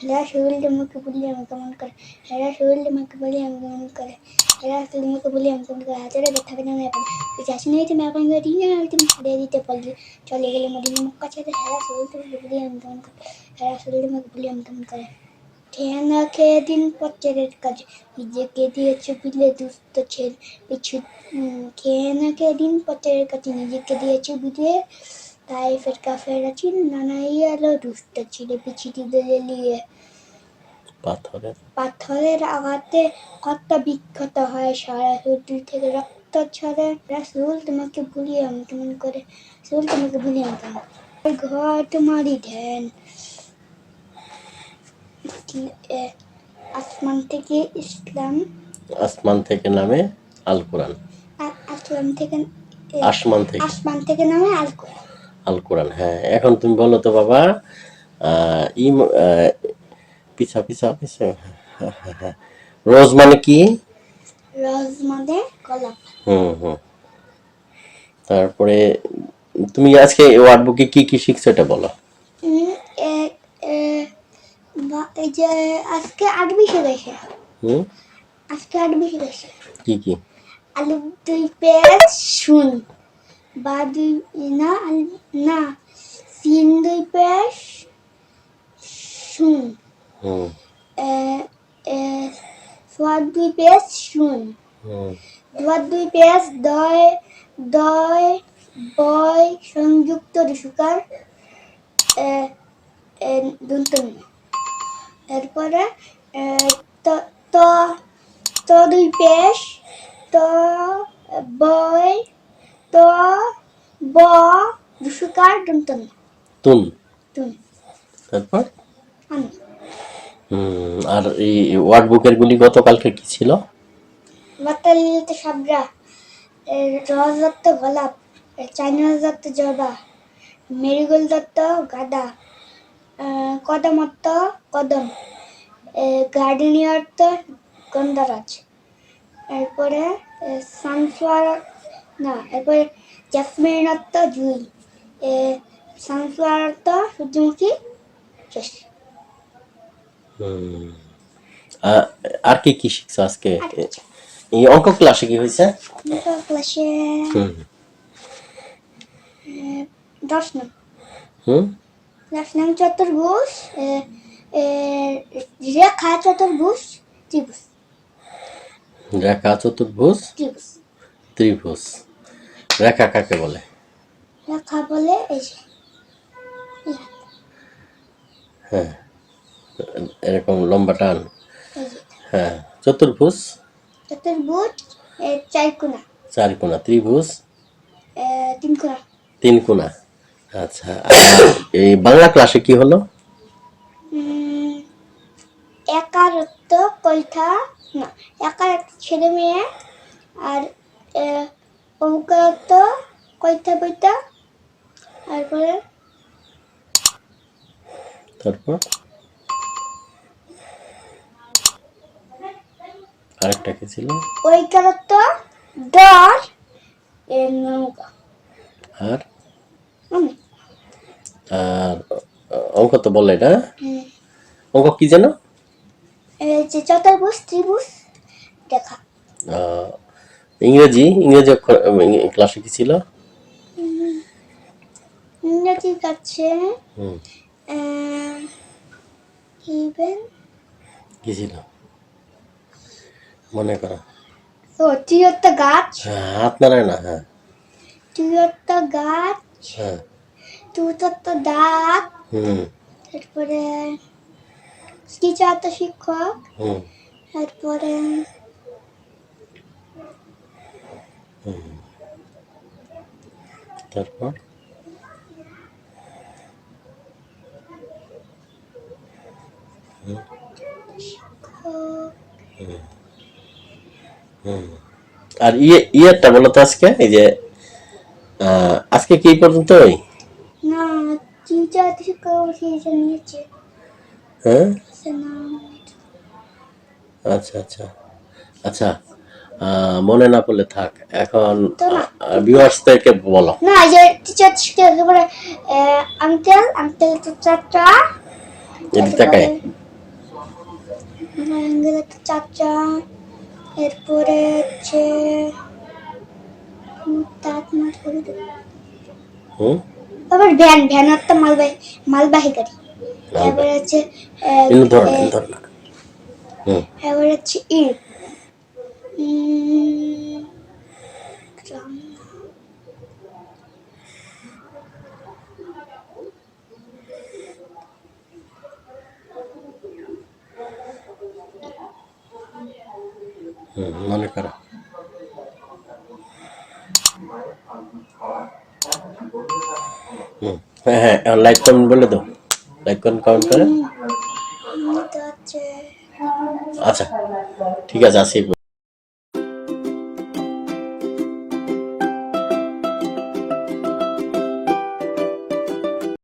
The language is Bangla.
এরা শরীরটা মুখে বলি আমি কেমন করে এরা শরীরটা মুখে বলি আমি কেমন করে এরা শরীর মুখে বলি আমি কেমন করে হাজারে ব্যথা বেদনা নেই পাবে চাষি নেই তুমি এখন করি না তুমি হারিয়ে দিতে পারলে চলে গেলে মদিনা মুখ কাছে এরা শরীরটা মুখে বলি আমি কেমন করে এরা শরীরটা মুখে বলি আমি কেমন করে খেয়ে না খেয়ে দিন পচের কাজ নিজেকে দিয়েছে বিলে দুস্থ ছেলে পিছু উম, খেয়ে না খেয়ে দিন পচের কাছে নিজেকে দিয়েছে বিলে তাই ফেরকা ফেরাচ্ছি নানাই আলো দুষ্ট ছিল পিছিয়ে দিলে নিয়ে পাথরের? পাথরের আঘাতে কত বিক্ষত হয় সারা শরীর থেকে রক্ত ছড়ে। রাসুল তোমাকে ভুলিয়ে আমি কেমন করে রাসুল তোমাকে ভুলিয়ে আমি কেমন? ঘর তোমারই ধ্যান। এ, আসমান থেকে ইসলাম? আসমান থেকে নামে আল কোরআন আ- আসলাম থেকে আসমান থেকে। আসমান থেকে নামে আল কোরআন আল কোরআন। হ্যাঁ এখন তুমি বলো তো বাবা ইম পিছা পিছা পিছা। রোজ মানে কি? রোজ মানে গোলাপ হুম হুম। তারপরে তুমি আজকে ওয়ার্ড বুকে কি কি শিখছো এটা বলো। যে আজকে আরবি শিখেছে হুম? আজকে আরবি শিখেছে কি কি? আলু দুই পেঁয়াজ শুন। বা দুই না আলু- না সিন দুই পেঁয়াজ শুন সোয়াদ দুই পেঁয়াজ শুন হুম। দুই পেঁয়াজ দয় দয় বয় সংযুক্ত ঋষুকার দন্তন্য এরপরে এ, ত ত ত দুই পেশ ত বয় ত ব ঋষুকার দন্তন্য তুন তুমি তারপর? আমি। আর এই ওয়ার্ড বুকের গুলি গতকালকে কি ছিল? বাতালিতে সাবরা রস দত্ত গোলাপ এ, চাইনা দত্ত জবা মেরিগোল দত্ত গাদা কদমত্ত কদম গার্ডেনিয়ার তো গন্ধরাজ। এরপরে সানফ্লাওয়ার না এরপরে জ্যাসমিন জুই সানফ্লাওয়ার তো সূর্যমুখী শেষ আর কি কি শিখছো আজকে? এই অঙ্ক ক্লাসে কি হয়েছে? ক্লাসে হুম দশ নং। হুম? দশ নং চতুর্ভুজ এ, এ, রেখা চতুর্ভুজ ত্রিভুজ। রেখা চতুর্ভুজ ত্রিভুজ। ত্রিভুজ। রেখা কাকে বলে? রেখা বলে এই যে। হ্যাঁ এরকম লম্বা টান। হ্যাঁ চতুর্ভুজ? চতুর্ভুজ চার কোণা। চার কোণা ত্রিভুজ? তিন কোণা। তিন কোণা। আচ্ছা এই বাংলা ক্লাসে কি হলো? একারত্ব কৈঠা না একার ছেলে মেয়ে আর অঙ্কারত্ব কৈঠা বইটা? তারপরে? তারপর? আরেকটা কি ছিল? ঐকারত্ব ডর এ, নৌকা। আর? আর অঙ্ক তো বললে এটা হুম। অঙ্ক কি যেন? এই যে চতুর্ভুজ ত্রিভুজ দেখা। আহ, ইংরেজি ইংরেজি ক্লাসে কি ছিল? ইংরেজি কাছে ইভেন কি ছিল? মনে করো। ও তিয়ত্তা গাছ? হ্যাঁ হাত নাড়ায় না হ্যাঁ। তিয়ত্তা গাছ হ্যাঁ। তুতত্তা দাঁত হুম। তারপরে স্কিচাত্তা শিক্ষক হুম। তারপরে তারপর? আর ইয়ে ইয়েরটা বলো তো আজকে এই যে আজকে কি না সিরিজে নিয়েছে। হ্যাঁ? আচ্ছা আচ্ছা আচ্ছা। আহ, মনে না পড়লে থাক। এখন তো। ভিউয়ার্সদেরকে বলো। না যে টিচার শিক্ষক একেবারে আঙ্কেল আঙ্কেল তো চারটা এদিকে তাকায় অ্যাঙ্গেল হচ্ছে চাচা। এরপরে হচ্ছে তাঁত মাছ করে দেবো। হুম? আবার ভ্যান ভ্যান একটা মালবাহী মালবাহী গাড়ি। এবার হচ্ছে এবার হচ্ছে ইট। মনে করো হুম হ্যাঁ হ্যাঁ লাইক কমেন্ট বলে দাও লাইক কমেন্ট কমেন্ট করে উম, তো হচ্ছে আচ্ছা ঠিক আছে আসি